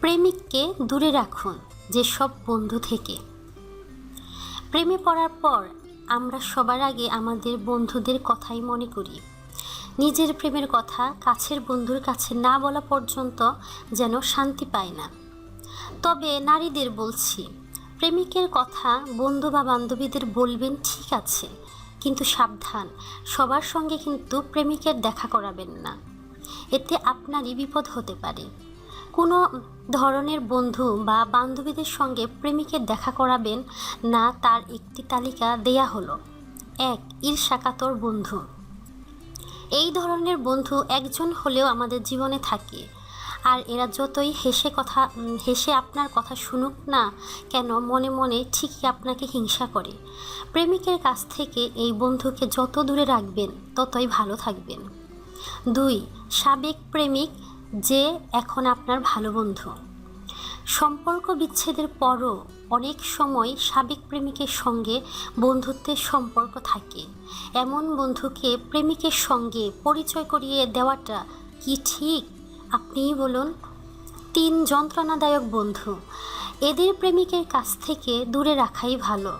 প্রেমিককে দূরে রাখুন যেসব বন্ধু থেকে। প্রেমে পড়ার পর আমরা সবার আগে আমাদের বন্ধুদের কথাই মনে করি। নিজের প্রেমের কথা কাছের বন্ধুর কাছে না বলা পর্যন্ত যেন শান্তি পায় না। তবে নারীদের বলছি, প্রেমিকের কথা বন্ধু বা বান্ধবীদের বলবেন ঠিক আছে, কিন্তু সাবধান, সবার সঙ্গে কিন্তু প্রেমিকের দেখা করাবেন না। এতে আপনারই বিপদ হতে পারে। কোনো ধরনের বন্ধু বা বান্ধবীদের সঙ্গে প্রেমিকের দেখা করাবেন না তার একটি তালিকা দেয়া হলো। এক, ঈর্ষাকাতর বন্ধু। এই ধরনের বন্ধু একজন হলেও আমাদের জীবনে থাকে। আর এরা যতই হেসে কথা, হেসে আপনার কথা শুনুক না কেন, মনে মনে ঠিকই আপনাকে হিংসা করে। প্রেমিকের কাছ থেকে এই বন্ধুকে যত দূরে রাখবেন, ততই ভালো থাকবেন। দুই, সাবেক প্রেমিক যে এখন আপনার ভালো বন্ধু। সম্পর্ক বিচ্ছেদের পরও অনেক সময় সাবেক প্রেমিকের সঙ্গে বন্ধুত্বের সম্পর্ক থাকে। এমন বন্ধুকে প্রেমিকের সঙ্গে পরিচয় করিয়ে দেওয়াটা কি ঠিক? আপনিই বলুন। তিন যন্ত্রণাদায়ক বন্ধু। এদের প্রেমিকের কাছ থেকে দূরে রাখাই ভালো।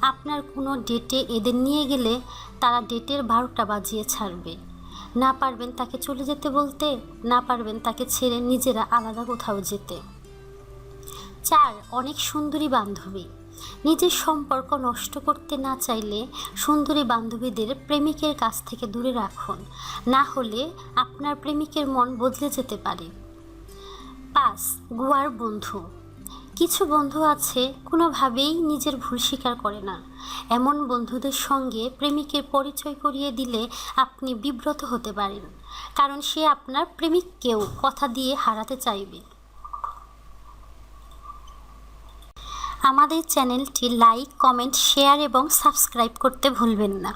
আপনার কোনো ডেটে এদের নিয়ে গেলে তারা ডেটের বারোটা বাজিয়ে ছাড়বে। না পারবেন তাকে চলে যেতে বলতে, না পারবেন তাকে ছেড়ে নিজেরা আলাদা কোথাও যেতে। চার, অনেক সুন্দরী বান্ধবী। নিজের সম্পর্ক নষ্ট করতে না চাইলে সুন্দরী বান্ধবীদের প্রেমিকের কাছ থেকে দূরে রাখুন। না হলে আপনার প্রেমিকের মন বদলে যেতে পারে। পাঁচ, গুয়ার বন্ধু। কিছু বন্ধু আছে, কোনোভাবেই নিজের ভুল স্বীকার করে না। এমন বন্ধুদের সঙ্গে প্রেমিকের পরিচয় করিয়ে দিলে আপনি বিব্রত হতে পারেন, কারণ সে আপনার প্রেমিককেও কথা দিয়ে হারাতে চাইবে। আমাদের চ্যানেলটি লাইক, কমেন্ট, শেয়ার এবং সাবস্ক্রাইব করতে ভুলবেন না।